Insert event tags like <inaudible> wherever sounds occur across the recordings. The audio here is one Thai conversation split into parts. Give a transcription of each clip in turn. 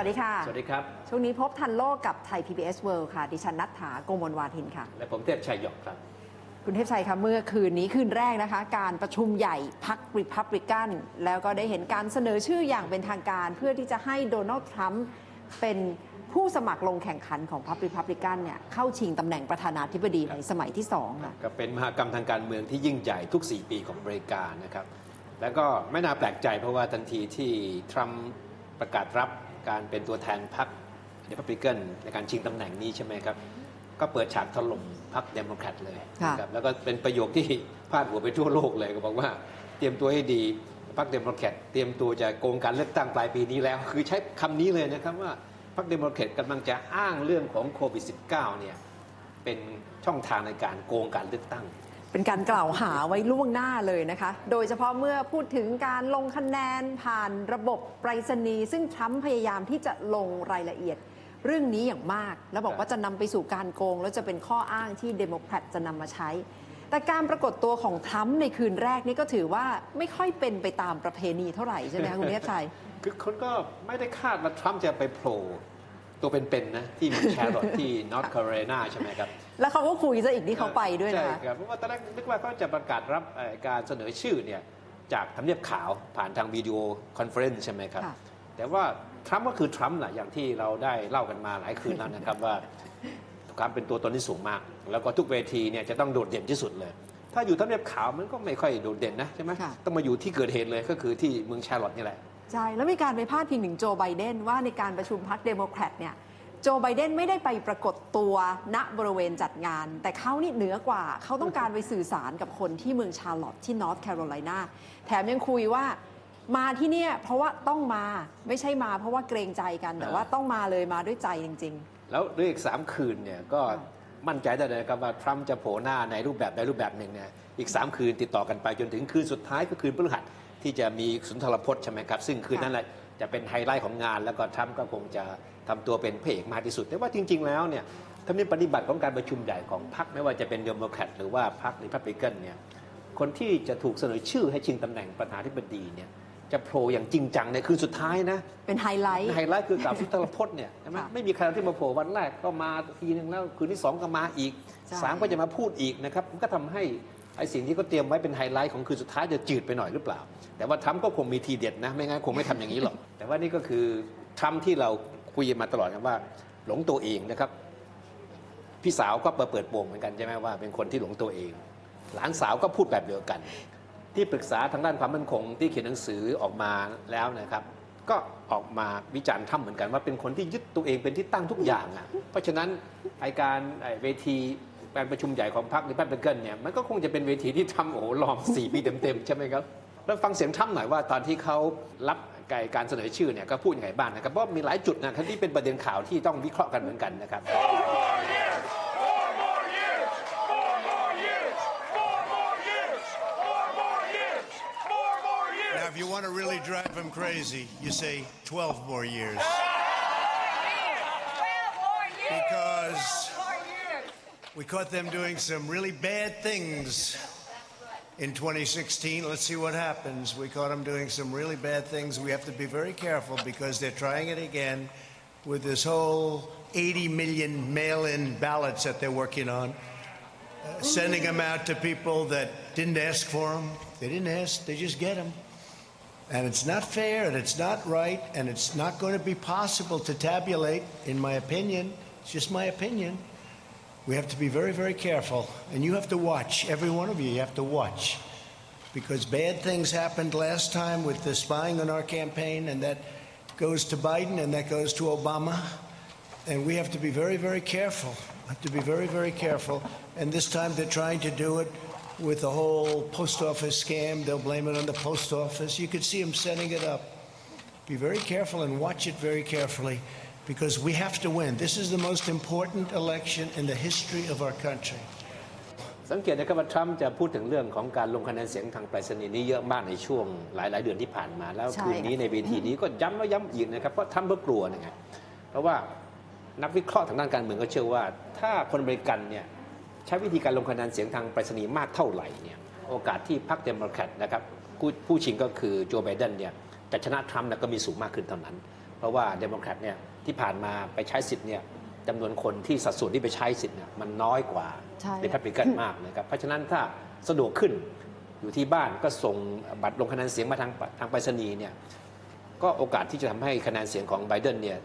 วัสดีค่ะ สวัสดีครับ ช่วงนี้พบทันโลกกับไทย PBS World ค่ะ ดิฉันนัทถาโกมลวาทินค่ะ และผมเทพชัยหยอกครับ คุณเทพชัยคะเมื่อคืนนี้คืนแรกนะคะ การประชุมใหญ่พักริพับลิกัน แล้วก็ได้เห็นการเสนอชื่ออย่างเป็นทางการ เพื่อที่จะให้โดนัลด์ทรัมป์เป็นผู้สมัครลงแข่งขันของพรรคริพับลิกันเนี่ยเข้าชิงตำแหน่งประธานาธิบดีในสมัยที่สองค่ะก็เป็นมหากรรมทางการเมืองที่ยิ่งใหญ่ทุก 4 ปีของอเมริกานะครับแล้วก็ไม่น่าแปลกใจเพราะว่าทันทีที่ทรัมป์ประกาศรับ การเป็นตัวแทนพรรคเดพับลิกันในการชิงตำแหน่งนี้ใช่ไหมครับ ก็เปิดฉากถล่มพรรคเดโมแครตเลยค่ะนะครับแล้วก็เป็นประโยคที่พาดหัวไปทั่วโลกเลยก็บอกว่าเตรียมตัวให้ดีพรรคเดโมแครตเตรียมตัวจะโกงการเลือกตั้งปลายปีนี้แล้ว คือใช้คำนี้เลยนะครับว่าพรรคเดโมแครตกำลังจะอ้างเรื่องของโควิด -19 เนี่ยเป็นช่องทางในการโกงการเลือกตั้ง เป็นการกล่าวหาไว้ล่วงหน้าเลยนะคะ โดยเฉพาะเมื่อพูดถึงการลงคะแนนผ่านระบบไปรษณีย์ซึ่งทรัมป์พยายามที่จะลงรายละเอียด เรื่องนี้อย่างมาก แล้วบอกว่าจะนำไปสู่การโกง แล้วจะเป็นข้ออ้างที่เดโมแครตจะนำมาใช้ แต่การปรากฏตัวของทรัมป์ในคืนแรกนี่ก็ถือว่าไม่ค่อยเป็นไปตามประเพณีเท่าไหร่ใช่ไหมคะคุณเทพชัย คือคนก็ไม่ได้คาดว่าทรัมป์จะไปโผล่ ตัวเป็นๆนะ ที่เมืองแชร์รอตที่นอร์ทแคโรไลนาใช่ไหมครับ แล้วเขาก็คุยซะอีกที่เขาไปด้วยนะคะใช่ครับเพราะว่าตอนแรกนึกว่าเขาจะประกาศรับเอ่อการเสนอชื่อเนี่ยจากทำเนียบขาวผ่านทางวิดีโอคอนเฟอเรนซ์ใช่ไหมครับค่ะแต่ว่าทรัมป์ก็คือทรัมป์แหละอย่างที่เราได้เล่ากันมาหลายคืนแล้วนะครับว่าความเป็นตัวตนที่สูงมาก แล้วก็ทุกเวทีเนี่ยจะต้องโดดเด่นที่สุดเลย ถ้าอยู่ทำเนียบขาวมันก็ไม่ค่อยโดดเด่นนะใช่ไหมค่ะต้องมาอยู่ที่เกิดเหตุเลยก็คือที่เมืองแชร์รอตนี่แหละ ใช่ แล้วมีการไปพาดพิงถึงโจไบเดนว่าในการประชุมพรรคเดโมแครตเนี่ยโจไบเดนไม่ได้ไปปรากฏตัวณบริเวณจัดงาน แต่เขานี่เหนือกว่า เขาต้องการไปสื่อสารกับคนที่เมืองชาร์ลอตที่นอร์ทแคโรไลนาแถมยังคุยว่ามาที่เนี่ยเพราะว่าต้องมาไม่ใช่มาเพราะว่าเกรงใจกัน แต่ว่าต้องมาเลยมาด้วยใจจริงแล้วด้วยอีก 3 คืนเนี่ยก็ค่ะมั่นใจได้เลยครับว่าทรัมป์จะโผล่หน้าในรูปแบบใดรูปแบบหนึ่งเนี่ยอีก 3 คืนติดต่อกันไปจนถึงคืนสุดท้ายก็คืนพฤหัส ที่จะมีสุนทรพจน์ใช่ไหมครับ ซึ่งคืนนั้นแหละจะเป็นไฮไลท์ของงาน แล้วก็ทรัมป์ก็คงจะทำตัวเป็นพระเอกมากที่สุด แต่ว่าจริง ๆ แล้วเนี่ยทำเนียบปฏิบัติของการประชุมใหญ่ของพรรคไม่ว่าจะเป็นเดโมแครตหรือว่าพรรคริพับลิกันเนี่ยคนที่จะถูกเสนอชื่อให้ชิงตำแหน่งประธานาธิบดีเนี่ยจะโผล่อย่างจริงจังในคืนสุดท้ายนะๆเป็นไฮไลท์ไฮไลท์คือกล่าวสุนทรพจน์เนี่ยใช่ไหมค่ะไม่มีใครที่มาโผล่วันแรกก็มาทีนึงแล้วคืนที่สองก็มาอีกใช่สามก็จะมาพูดอีกนะครับมันก็ทำให้ ไอ้สิ่งที่เขาเตรียมไว้เป็นไฮไลท์ของคืนสุดท้ายจะจืดไปหน่อยหรือเปล่า แต่ว่าทรัมป์ก็คงมีทีเด็ดนะไม่งั้นคงไม่ทำอย่างนี้หรอก แต่ว่านี่ก็คือทรัมป์ที่เราคุยกันมาตลอดกันว่าหลงตัวเองนะครับ พี่สาวก็เปิดโปงเหมือนกันใช่ไหมว่าเป็นคนที่หลงตัวเอง หลานสาวก็พูดแบบเดียวกัน ที่ปรึกษาทางด้านความมั่นคงที่เขียนหนังสือออกมาแล้วนะครับ ก็ออกมาวิจารณ์ทำเหมือนกันว่าเป็นคนที่ยึดตัวเองเป็นที่ตั้งทุกอย่างอะเพราะฉะนั้นไอการไอเวที การประชุมใหญ่ของพรรคริพับลิกันเนี่ยมันก็คงจะเป็นเวทีที่ทำโอ้หลองสี่ปีเต็มๆใช่ไหมครับแล้วฟังเสียงท่ำหน่อยว่าตอนที่เขารับการเสนอชื่อเนี่ยก็พูดยังไงบ้างนะครับเพราะมีหลายจุดนะครับที่เป็นประเด็นข่าวที่ต้องวิเคราะห์กันเหมือนกันนะครับ Now, if you want to really drive him crazy, you say 12 more years. We caught them doing some really bad things in 2016. Let's see what happens. We caught them doing some really bad things. We have to be very careful because they're trying it again with this whole 80 million mail in ballots that they're working on uh, sending them out to people that didn't ask for them. They didn't ask, they just get them. And it's not fair and it's not right and it's not going to be possible to tabulate, in my opinion. It's just my opinion. We have to be very, very careful. And you have to watch, every one of you, you have to watch. Because bad things happened last time with the spying on our campaign, and that goes to Biden and that goes to Obama. And we have to be very, very careful. Have to be very, very careful. And this time they're trying to do it with the whole post office scam. They'll blame it on the post office. You could see them setting it up. Be very careful and watch it very carefully because we have to win. This is the most important election in the history of our country. สังเกตนะครับว่าทรัมป์จะพูดถึงเรื่องของการลงคะแนนเสียงทางไปรษณีย์นี้เยอะมากในช่วงหลาย ๆ เดือนที่ผ่านมา แล้วคืนนี้ในเวทีนี้ก็ย้ำแล้วย้ำอีกนะครับเพราะทรัมป์ก็กลัวนะไงเพราะว่านักวิเคราะห์ทางด้านการเมืองก็เชื่อว่า ถ้าคนอเมริกันเนี่ยใช้วิธีการลงคะแนนเสียงทางไปรษณีย์มากเท่าไหร่เนี่ยโอกาสที่พรรคเดโมแครตนะครับผู้ชิงก็คือโจไบเดนเนี่ยจะชนะทรัมป์ก็มีสูงมากขึ้นเท่านั้น เพราะว่าเดโมแครตเนี่ย ที่ผ่านมาไปใช้สิทธิ์เนี่ยจำนวนคนที่สัดส่วนที่ไปใช้สิทธิ์เนี่ยมันน้อยกว่าใช่เดพับลิกันมากนะครับเพราะฉะนั้นถ้าสะดวกขึ้นอยู่ที่บ้านก็ส่งบัตรลงคะแนนเสียงมาทางทางไปรษณีย์เนี่ยก็โอกาสที่จะทำให้คะแนนเสียงของไบเดนเนี่ย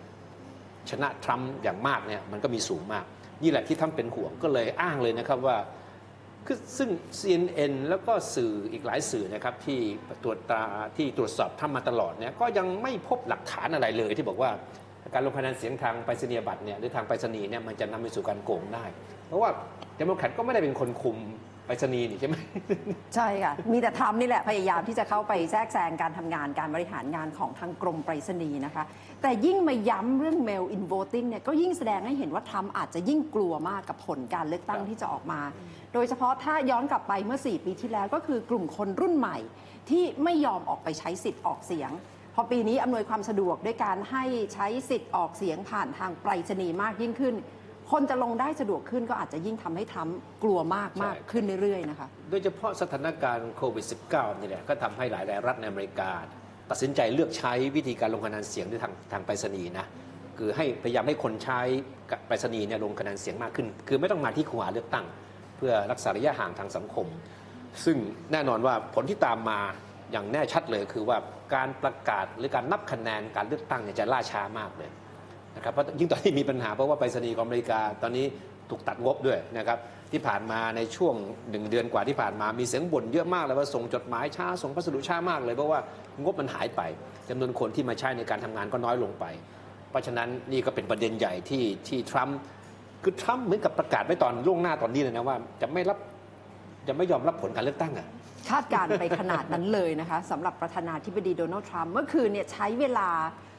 ชนะทรัมป์อย่างมากเนี่ยมันก็มีสูงมาก นี่แหละที่ทำเป็นห่วงก็เลยอ้างเลยนะครับว่า คือซึ่ง CNN แล้วก็สื่ออีกหลายสื่อนะครับที่ตรวจตราที่ตรวจสอบทำมาตลอดเนี่ยก็ยังไม่พบหลักฐานอะไรเลยที่บอกว่า การลงคะแนนเสียงทางไปรษณียบัตรเนี่ยหรือทางไปรษณีย์เนี่ยมันจะนำไปสู่การโกงได้ เพราะว่าเดโมแครตก็ไม่ได้เป็นคนคุมไปรษณีย์นี่ใช่ไหมใช่ค่ะ มีแต่ทรัมป์นี่แหละพยายามที่จะเข้าไปแทรกแซงการทำงานการบริหารงานของทางกรมไปรษณีย์นะคะ แต่ยิ่งมาย้ำเรื่อง mail in voting เนี่ยก็ยิ่งแสดงให้เห็นว่าทรัมป์อาจจะยิ่งกลัวมากกับผลการเลือกตั้งครับที่จะออกมา โดยเฉพาะถ้าย้อนกลับไปเมื่อ 4 ปีที่แล้วก็คือกลุ่มคนรุ่นใหม่ที่ไม่ยอมออกไปใช้สิทธิ์ออกเสียง พอปีนี้อำนวยความสะดวกด้วยการให้ใช้สิทธิ์ออกเสียงผ่านทางไปรษณีย์มากยิ่งขึ้น คนจะลงได้สะดวกขึ้นก็อาจจะยิ่งทำให้ทรัมป์กลัวมากมากขึ้นเรื่อยๆนะคะ โดยเฉพาะสถานการณ์โควิด -19 นี่แหละก็ทำให้หลายๆรัฐในอเมริกา ตัดสินใจเลือกใช้วิธีการลงคะแนนเสียงด้วยทางทางไปรษณีย์นะคือให้พยายามให้คนใช้ไปรษณีย์เนี่ยลงคะแนนเสียงมากขึ้น คือไม่ต้องมาที่คูหาเลือกตั้ง เพื่อรักษาระยะห่างทางสังคม ซึ่งแน่นอนว่าผลที่ตามมา อย่างแน่ชัดเลยคือว่าการประกาศหรือการนับคะแนนการเลือกตั้งเนี่ยจะล่าช้ามากเลยนะครับเพราะยิ่งตอนนี้มีปัญหาเพราะว่าไปรษณีย์ของอเมริกาตอนนี้ถูกตัดงบด้วยนะครับที่ผ่านมาในช่วงหนึ่งเดือนกว่าที่ผ่านมามีเสียงบ่นเยอะมากเลยว่าส่งจดหมายช้าส่งพัสดุช้ามากเลยเพราะว่างบมันหายไปจำนวนคนที่มาใช้ในการทำงานก็น้อยลงไป เพราะฉะนั้นนี่ก็เป็นประเด็นใหญ่ที่ที่ทรัมป์คือทรัมป์เหมือนกับประกาศไว้ตอนล่วงหน้าตอนนี้เลยนะว่า จะไม่รับจะไม่ยอมรับผลการเลือกตั้งอะ คาดการณ์ไปขนาดนั้นเลยนะคะสำหรับประธานาธิบดีโดนัลด์ทรัมป์เมื่อคืนเนี่ยใช้เวลา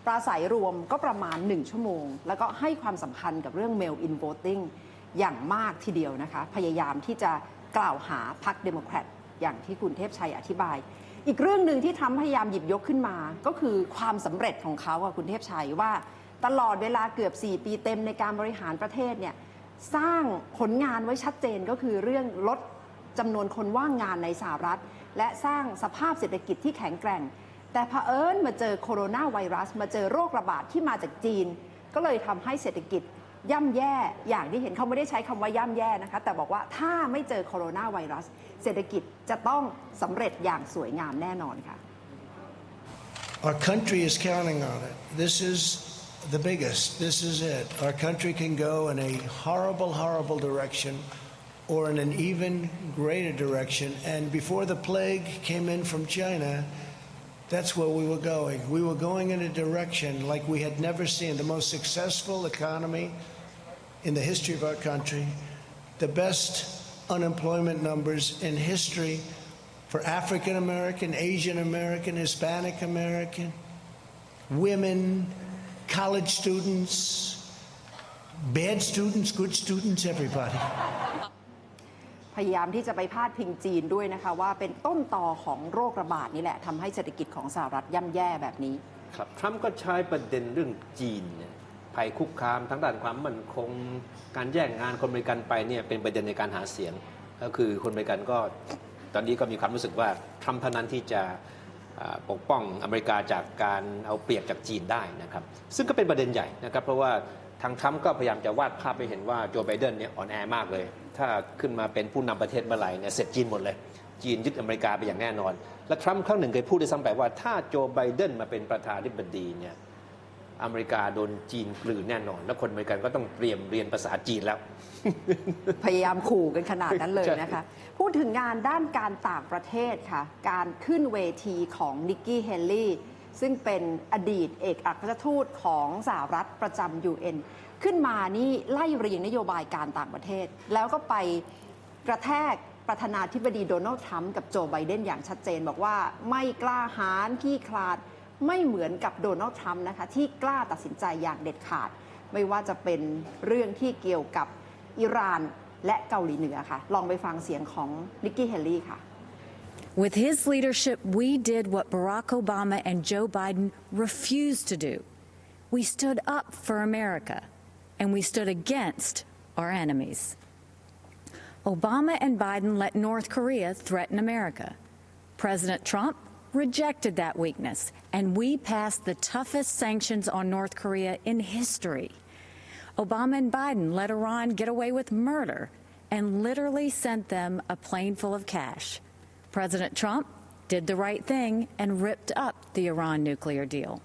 ปราศัยรวมก็ประมาณ 1 ชั่วโมง แล้วก็ให้ความสำคัญกับเรื่อง mail in voting อย่างมากทีเดียวนะคะ พยายามที่จะกล่าวหาพรรคเดโมแครตอย่างที่คุณเทพชัยอธิบาย อีกเรื่องหนึ่งที่ทรัมป์พยายามหยิบยกขึ้นมา ก็คือความสำเร็จของเขาอะคุณเทพชัยว่าตลอดเวลาเกือบ 4 ปีเต็มในการบริหารประเทศเนี่ยสร้างผลงานไว้ชัดเจนก็คือเรื่องลด จำนวนคนว่างงานในสหรัฐ และสร้างสภาพเศรษฐกิจที่แข็งแกร่ง แต่เผอิญมาเจอโคโรนาไวรัส มาเจอโรคระบาดที่มาจากจีน ก็เลยทำให้เศรษฐกิจย่ำแย่อย่างที่เห็นเขาไม่ได้ใช้คำว่าย่ำแย่นะคะ แต่บอกว่าถ้าไม่เจอโคโรนาไวรัส เศรษฐกิจจะต้องสำเร็จอย่างสวยงามแน่นอนค่ะ Our country is counting on it. This is the biggest. This is it. Our country can go in a horrible, horrible direction or in an even greater direction. And before the plague came in from China, that's where we were going. We were going in a direction like we had never seen the most successful economy in the history of our country, the best unemployment numbers in history for African American, Asian American, Hispanic American, women, college students, bad students, good students, everybody. <laughs> พยายามที่จะไปพาดพิงจีนด้วยนะคะว่าเป็นต้นตอของโรคระบาดนี่แหละทำให้เศรษฐกิจของสหรัฐย่ำแย่แบบนี้ ครับทรัมป์ก็ใช้ประเด็นเรื่องจีนเนี่ยภัยคุกคามทั้งด้านความมั่นคง การแย่งงานคนอเมริกันไปเนี่ยเป็นประเด็นในการหาเสียง ก็คือคนอเมริกันก็ตอนนี้ก็มีความรู้สึกว่าทรัมป์เท่านั้นที่จะปกป้องอเมริกาจากการเอาเปรียบจากจีนได้นะครับ ซึ่งก็เป็นประเด็นใหญ่นะครับ เพราะว่า ทางทรัมป์ก็พยายามจะวาดภาพไปเห็นว่าโจไบเดนเนี่ยอ่อนแอมากเลย ถ้าขึ้นมาเป็นผู้นำประเทศเมื่อไหร่เนี่ยเสร็จจีนหมดเลย จีนยึดอเมริกาไปอย่างแน่นอน และทรัมป์ครั้งหนึ่งเคยพูดด้วยซ้ำไปว่าถ้าโจไบเดนมาเป็นประธานาธิบดีเนี่ยอเมริกาโดนจีนกลืนแน่นอน แล้วคนอเมริกันก็ต้องเตรียมเรียนภาษาจีนแล้ว พยายามขู่กันขนาดนั้นเลยใช่นะคะ พูดถึงงานด้านการต่างประเทศค่ะ การขึ้นเวทีของนิกกี้เฮลลี่ ซึ่งเป็นอดีตเอกอัครราชทูตของสหรัฐประจำ UN ขึ้นมานี่ไล่เรียงนโยบายการต่างประเทศ แล้วก็ไปกระแทกประธานาธิบดีโดนัลด์ทรัมป์กับโจไบเดนอย่างชัดเจน บอกว่าไม่กล้าหาญขี้คลาดไม่เหมือนกับโดนัลด์ทรัมป์นะคะที่กล้าตัดสินใจอย่างเด็ดขาด ไม่ว่าจะเป็นเรื่องที่เกี่ยวกับอิหร่านและเกาหลีเหนือค่ะ ลองไปฟังเสียงของนิกกี้เฮลลี่ค่ะ With his leadership, we did what Barack Obama and Joe Biden refused to do. We stood up for America and we stood against our enemies. Obama and Biden let North Korea threaten America. President Trump rejected that weakness, and we passed the toughest sanctions on North Korea in history. Obama and Biden let Iran get away with murder and literally sent them a plane full of cash. President Trump did the right thing and ripped up the Iran nuclear deal.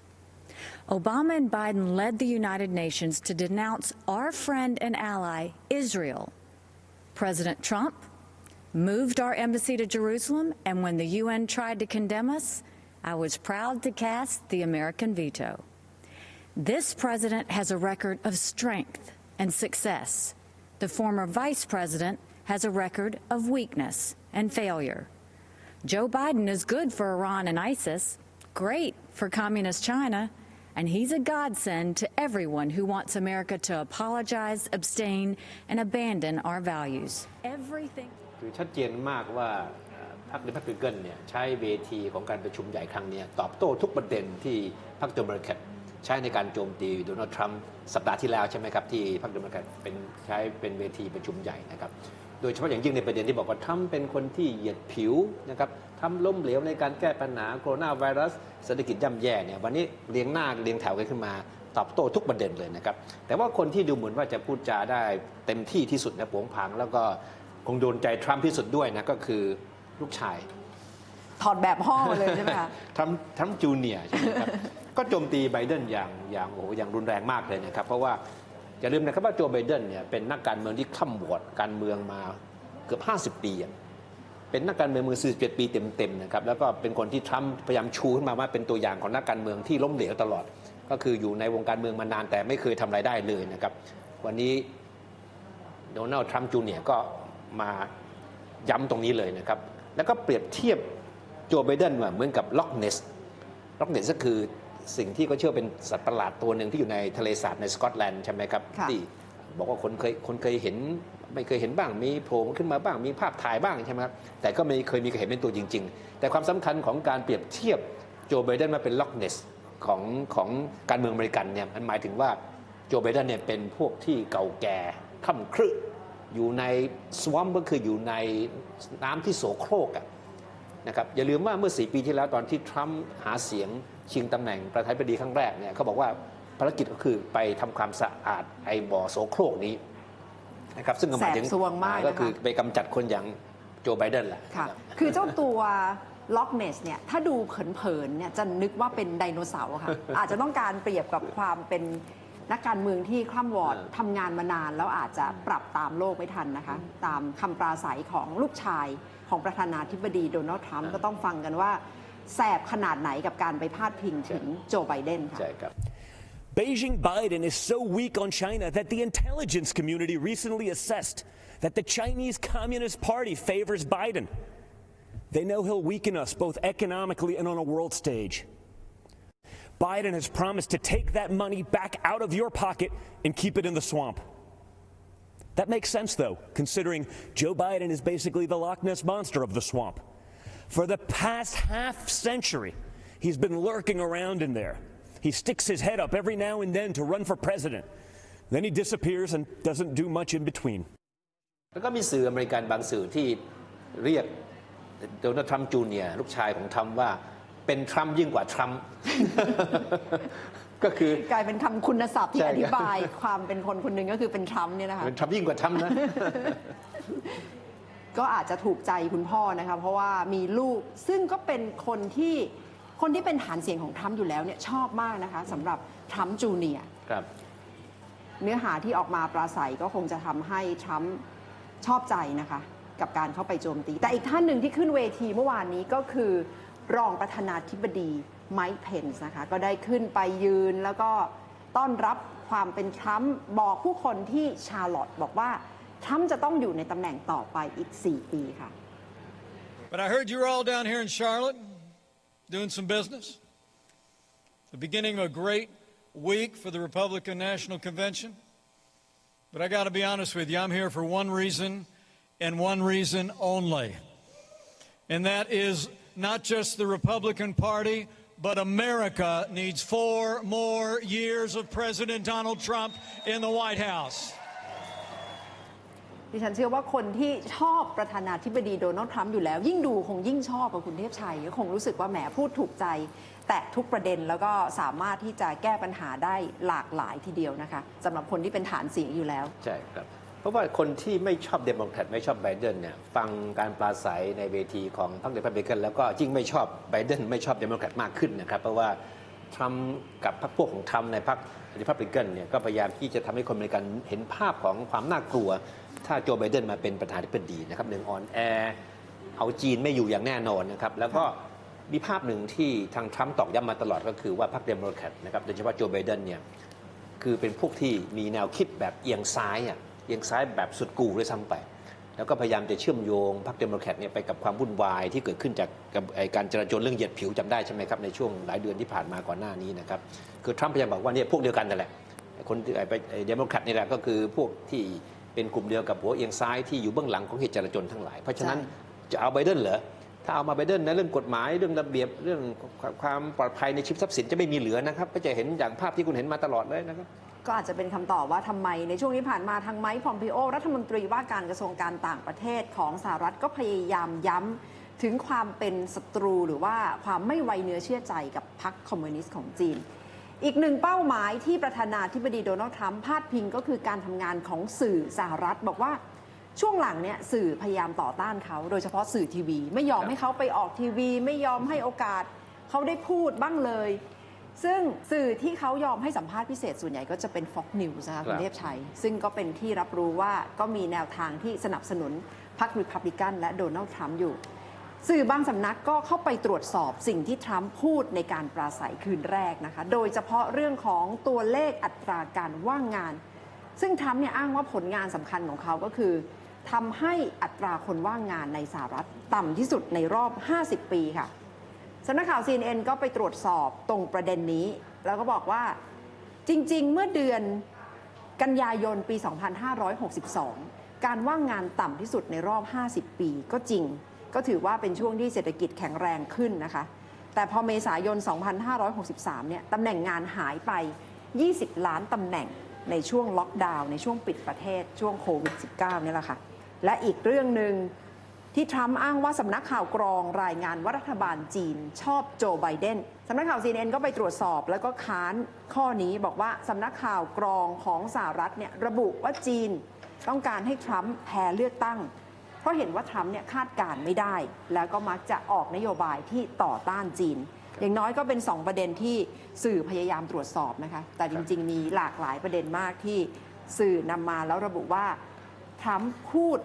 Obama and Biden led the United Nations to denounce our friend and ally, Israel. President Trump moved our embassy to Jerusalem, and when the UN tried to condemn us, I was proud to cast the American veto. This president has a record of strength and success. The former vice president has a record of weakness and failure. Joe Biden is good for Iran and ISIS, great for communist China, and he's a godsend to everyone who wants America to apologize, abstain, and abandon our values. Everything. คือชัดเจนมากว่าเอ่อพรรคเดโมแครตเกิลเนี่ยใช้เวทีของการประชุมใหญ่ครั้งเนี้ยตอบโต้ทุกประเด็นที่พรรคเดโมแครตใช้ในการโจมตีโดนัลด์ทรัมป์สัปดาห์ที่แล้วใช่ไหมครับที่พรรคเดโมแครตเป็นใช้เป็นเวทีประชุมใหญ่นะครับ โดยเฉพาะอย่างยิ่งในประเด็นที่บอกว่าทรัมป์เป็นคนที่เหยียดผิวนะครับทำล้มเหลวในการแก้ปัญหาโคโรนาไวรัสเศรษฐกิจย่ำแย่เนี่ยวันนี้เรียงหน้าเรียงแถวกันขึ้นมาตอบโต้ทุกประเด็นเลยนะครับ แต่ว่าคนที่ดูเหมือนว่าจะพูดจาได้เต็มที่ที่สุดนะโผงผางแล้วก็คงโดนใจทรัมป์ที่สุดด้วยนะก็คือลูกชาย ถอดแบบพ่อมาเลยใช่ไหมคะทรัมป์ทรัมป์จูเนียร์ใช่ไหมครับ ก็โจมตีไบเดนอย่างอย่างโอ้โหอย่างรุนแรงมากเลยนะครับ เพราะว่า อย่าลืมนะครับว่าโจไบเดนเนี่ยเป็นนักการเมืองที่ข้ามวอดการเมืองมาเกือบ 50 ปี เป็นนักการเมืองมือ47 ปีเต็มๆนะครับแล้วก็เป็นคนที่ทรัมป์พยายามชูขึ้นมาว่าเป็นตัวอย่างของนักการเมืองที่ล้มเหลวตลอด ก็คืออยู่ในวงการเมืองมานานแต่ไม่เคยทำรายได้เลยนะครับวันนี้โดนัลด์ทรัมป์จูเนียร์ก็มาย้ำตรงนี้เลยนะครับแล้วก็เปรียบเทียบโจไบเดนเหมือนกับล็อกเนสล็อกเนสก็คือ สิ่งที่เขาเชื่อเป็นสัตว์ประหลาดตัวหนึ่งที่อยู่ในทะเลสาบในสกอตแลนด์ใช่ไหมครับค่ะ ที่บอกว่าคนเคยคนเคยเห็นไม่เคยเห็นบ้างมีโผล่ขึ้นมาบ้างมีภาพถ่ายบ้างใช่ไหมครับแต่ก็ไม่เคยมีใครเห็นเป็นตัวจริง ๆ แต่ความสำคัญของการเปรียบเทียบโจไบเดนมาเป็นล็อกเนสของของการเมืองอเมริกันเนี่ยมันหมายถึงว่าโจไบเดนเนี่ยเป็นพวกที่เก่าแก่ค่ำครึอยู่ในสวอมก็คืออยู่ในน้ำที่โสโครกอะ นะครับอย่าลืมว่าเมื่อ 4 ปีที่แล้วตอนที่ทรัมป์หาเสียง ชิงตำแหน่งประธานาธิบดีครั้งแรกเนี่ยเขาบอกว่าภารกิจก็คือไปทำความสะอาดไอ้บ่อโสโครกนี้นะครับซึ่งก็หมายถึงแสบซวงมากนะคะก็คือไปกำจัดคนอย่างโจไบเดนแหละค่ะนะครับคือเจ้าตัวล็อกเนสเนี่ยถ้าดูเผินๆเนี่ยจะนึกว่าเป็นไดโนเสาร์ค่ะ อาจจะต้องการเปรียบกับความเป็นนักการเมืองที่คล่ำวอดเออทำงานมานาน แล้วอาจจะปรับตามโลกไม่ทันนะคะ ตามคำปราศัยของลูกชายของประธานาธิบดีโดนัลด์ทรัมป์ก็ต้องฟังกันว่า แสบขนาดไหนกับการไปพาดพิงถึงโจไบเดนค่ะ ใช่ครับ Beijing Biden is so weak on China that the intelligence community recently assessed that the Chinese Communist Party favors Biden. They know he'll weaken us both economically and on a world stage. Biden has promised to take that money back out of your pocket and keep it in the swamp. That makes sense, though, considering Joe Biden is basically the Loch Ness monster of the swamp. For the past half century, he's been lurking around in there. He sticks his head up every now and then to run for president. Then he disappears and doesn't do much in between. แล้วก็มีสื่ออเมริกันบางสื่อที่เรียกโดนัลด์ทรัมป์จูเนียร์ลูกชายของทรัมป์ว่าเป็นทรัมป์ยิ่งกว่าทรัมป์ก็คือกลายเป็นคำคุณศัพท์ที่ใช่อครับธิบายความเป็นคนคนหนึ่งก็คือเป็นทรัมป์เนี่ยนะคะเป็นทรัมป์ยิ่งกว่าทรัมป์นะ ก็อาจจะถูกใจคุณพ่อนะคะเพราะว่ามีลูกซึ่งก็เป็นคนที่คนที่เป็นฐานเสียงของทรัมป์อยู่แล้วเนี่ยชอบมากนะคะสำหรับทรัมป์จูเนียร์ครับ เนื้อหาที่ออกมาปราศัยก็คงจะทำให้ทรัมป์ชอบใจนะคะ กับการเข้าไปโจมตี แต่อีกท่านหนึ่งที่ขึ้นเวทีเมื่อวานนี้ก็คือรองประธานาธิบดีไมค์เพนส์นะคะ ก็ได้ขึ้นไปยืนแล้วก็ต้อนรับความเป็นทรัมป์บอกผู้คนที่ชาร์ลอตต์บอกว่า ทรัมป์จะต้องอยู่ในตำแหน่งต่อไปอีก 4 ปีค่ะ But I heard you were all down here in Charlotte doing some business. The beginning of a great week for the Republican National Convention. But I got to be honest with you, I'm here for one reason and one reason only. And that is not just the Republican Party, But America needs four more years of President Donald Trump in the White House. ดิฉันเชื่อว่าคนที่ชอบประธานาธิบดีโดนัลด์ทรัมป์อยู่แล้ว ยิ่งดูคงยิ่งชอบกับคุณเทพชัยก็คงรู้สึกว่าแหมพูดถูกใจ แตะทุกประเด็นแล้วก็สามารถที่จะแก้ปัญหาได้หลากหลายทีเดียวนะคะสำหรับคนที่เป็นฐานเสียงอยู่แล้ว ใช่ครับ เพราะว่าคนที่ไม่ชอบเดโมแครตไม่ชอบไบเดนเนี่ยฟังการปราศัยในเวทีของพรรคเดโมแครตแล้วก็ยิ่งไม่ชอบไบเดนไม่ชอบเดโมแครตมากขึ้นนะครับเพราะว่าทรัมป์กับพรรคพวกของทรัมป์ในพรรคริพับลิกันเนี่ยก็พยายามที่จะทำให้คนอเมริกันเห็นภาพของความน่ากลัว ถ้าโจไบเดนมาเป็นประธานาธิบดีนะครับหนึ่งอ่อนแอเอาจีนไม่อยู่อย่างแน่นอนนะครับแล้วก็มีภาพหนึ่งที่ทางทรัมป์ตอกย้ำมาตลอดก็คือว่าพรรคเดโมแครตนะครับโดยเฉพาะโจไบเดนเนี่ยคือเป็นพวกที่มีแนวคิดแบบเอียงซ้ายอะเอียงซ้ายแบบสุดกูด้วยซ้ำไป แล้วก็พยายามจะเชื่อมโยงพรรคเดโมแครตเนี่ยไปกับความวุ่นวายที่เกิดขึ้นจากกับไอ้การจราจรเรื่องเหยียดผิวจำได้ใช่ไหมครับในช่วงหลายเดือนที่ผ่านมาก่อนหน้านี้นะครับคือทรัมป์พยายามบอกว่าเนี่ยพวกเดียวกันนั่นแหละไอ้คนที่ไอ้ไอ้เดโมแครตนี่แหละก็คือพวกที่ เป็นกลุ่มเดียวกับหัวเอียงซ้ายที่อยู่เบื้องหลังของเหตุจราจรทั้งหลาย เพราะฉะนั้นจะเอาไบเดนเหรอถ้าเอามาไบเดนนะเรื่องกฎหมายเรื่องระเบียบเรื่องความปลอดภัยในชีวิตทรัพย์สินจะไม่มีเหลือนะครับก็จะเห็นอย่างภาพที่คุณเห็นมาตลอดเลยนะครับก็อาจจะเป็นคำตอบว่าทำไมในช่วงที่ผ่านมาทางไมค์พอมพิโอ รัฐมนตรีว่าการกระทรวงการต่างประเทศของสหรัฐก็พยายามย้ำถึงความเป็นศัตรูหรือว่าความไม่ไวเนื้อเชื่อใจกับพรรคคอมมิวนิสต์ของจีน อีกหนึ่งเป้าหมายที่ประธานาธิบดีโดนัลด์ทรัมป์พาดพิงก็คือการทำงานของสื่อสหรัฐบอกว่าช่วงหลังเนี่ยสื่อพยายามต่อต้านเขา โดยเฉพาะสื่อทีวี ไม่ยอมครับให้เขาไปออกทีวี ไม่ยอมให้โอกาสเขาได้พูดบ้างเลย ซึ่งสื่อที่เขายอมให้สัมภาษณ์พิเศษส่วนใหญ่ก็จะเป็น Fox News นะคะคุณเทพชัย ซึ่งก็เป็นที่รับรู้ว่าก็มีแนวทางที่สนับสนุนพรรครีพับลิกันและโดนัลด์ทรัมป์อยู่ สื่อบางสำนักก็เข้าไปตรวจสอบสิ่งที่ทรัมป์พูดในการปราศัยคืนแรกนะคะ โดยเฉพาะเรื่องของตัวเลขอัตราการว่างงาน ซึ่งทรัมป์เนี่ยอ้างว่าผลงานสำคัญของเขาก็คือทำให้อัตราคนว่างงานในสหรัฐต่ำที่สุดในรอบ 50 ปีค่ะสำนักข่าว CNN ก็ไปตรวจสอบตรงประเด็นนี้ แล้วก็บอกว่าจริง ๆ เมื่อเดือนกันยายนปี 2562 การว่างงานต่ำที่สุดในรอบ 50 ปีก็จริง ก็ถือว่าเป็นช่วงที่เศรษฐกิจแข็งแรงขึ้นนะคะ แต่พอเมษายน 2563 เนี่ยตำแหน่งงานหายไป 20 ล้านตำแหน่งในช่วงล็อกดาวน์ในช่วงปิดประเทศช่วงโควิด -19 เนี่ยแหละค่ะ และอีกเรื่องหนึ่งที่ทรัมป์อ้างว่าสำนักข่าวกรองรายงานว่ารัฐบาลจีนชอบโจไบเดนสำนักข่าว CNN ก็ไปตรวจสอบแล้วก็ค้านข้อนี้บอกว่าสำนักข่าวกรองของสหรัฐเนี่ยระบุว่าจีนต้องการให้ทรัมป์แพ้เลือกตั้ง เพราะเห็นว่าทรัมป์เนี่ยคาดการณ์ไม่ได้ แล้วก็มักจะออกนโยบายที่ต่อต้านจีน อย่างน้อยก็เป็น 2 ประเด็นที่สื่อพยายามตรวจสอบนะคะแต่จริง ๆ มีหลากหลายประเด็นมากที่สื่อนำมาแล้วระบุว่าทรัมป์พูด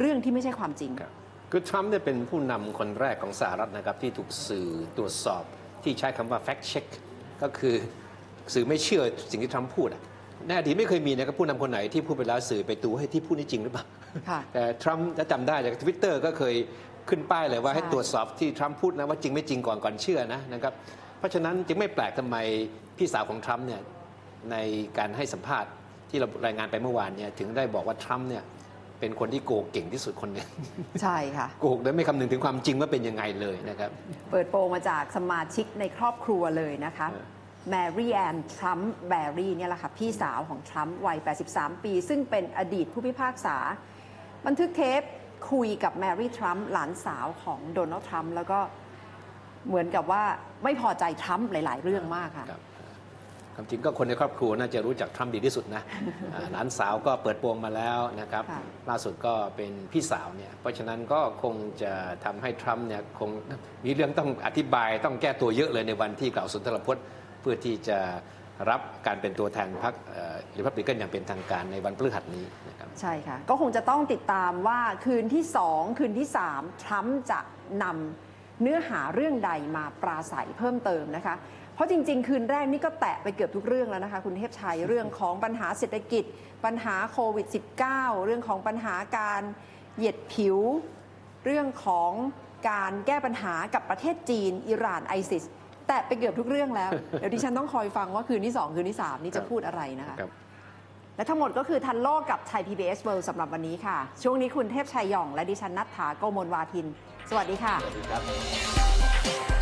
เรื่องที่ไม่ใช่ความจริงครับคือทรัมป์เนี่ยเป็นผู้นำคนแรกของสหรัฐนะครับที่ถูกสื่อตรวจสอบที่ใช้คำว่า fact check ก็คือสื่อไม่เชื่อสิ่งที่ทรัมป์พูดอะในอดีตไม่เคยมีนะครับผู้นำคนไหนที่พูดไปแล้วสื่อไปดูให้ที่พูดนี่จริงหรือเปล่าค่ะ แต่ทรัมป์จะจำได้จากทวิตเตอร์ก็เคยขึ้นป้ายเลยว่าใช่ให้ตรวจสอบที่ทรัมป์พูดนะว่าจริงไม่จริงก่อนก่อนเชื่อนะนะครับเพราะฉะนั้นจึงไม่แปลกทำไมพี่สาวของทรัมป์เนี่ยในการให้สัมภาษณ์ที่เรารายงานไปเมื่อวานเนี่ยถึงได้บอกว่าทรัมป์เนี่ยเป็นคนที่โกงเก่งที่สุดคนหนึงใช่ค่ะโกหกโดยไม่คำนึงถึงความจริงว่าเป็นยังไงเลยนะครับ เปิดโปงมาจากสมาชิกในครอบครัวเลยนะคะเออแมรี่แอนทรัมป์แบรี่เนี่ยแหละค่ะพี่สาวของทรัมป์วัย 83 ปี ซึ่งเป็นอดีตผู้พิพากษา บันทึกเทปคุยกับแมรี่ทรัมป์หลานสาวของโดนัลด์ทรัมป์แล้วก็เหมือนกับว่าไม่พอใจทรัมป์หลาย ๆ เรื่องมากค่ะครับความจริงก็คนในครอบครัวน่าจะรู้จักทรัมป์ดีที่สุดนะอ่าหลานสาวก็เปิดโปงมาแล้วนะครับค่ะล่าสุดก็เป็นพี่สาวเนี่ย เพราะฉะนั้นก็คงจะทำให้ทรัมป์เนี่ยคงมีเรื่องต้องอธิบายต้องแก้ตัวเยอะเลยในวันที่กล่าวสุนทรพจน์ เพื่อที่จะ รับการเป็นตัวแทนพรรคริพับลิกันอย่างเป็นทางการในวันพฤหัสนี้นะครับใช่ค่ะ ก็คงจะต้องติดตามว่าคืนที่ 2 คืนที่ 3 ทรัมป์จะนำเนื้อหาเรื่องใดมาปราศัยเพิ่มเติมนะคะ เพราะจริง ๆ คืนแรกนี่ก็แตะไปเกือบทุกเรื่องแล้วนะคะ คุณเทพชัยเรื่องของปัญหาเศรษฐกิจ ปัญหาโควิด -19 เรื่องของปัญหาการเหยียดผิว เรื่องของการแก้ปัญหากับประเทศจีน อิหร่านไอซิส แตะไปเกือบทุกเรื่องแล้ว เดี๋ยวดิฉันต้องคอยฟังว่าคืนที่ 2 คืนที่ 3 นี่จะพูดอะไรนะคะครับ และทั้งหมดก็คือทันโลกกับไทย PBS World สำหรับวันนี้ค่ะ ช่วงนี้คุณเทพชัยหย่อง และดิฉันนัทธาโกโมลวาทิน สวัสดีค่ะ สวัสดีครับ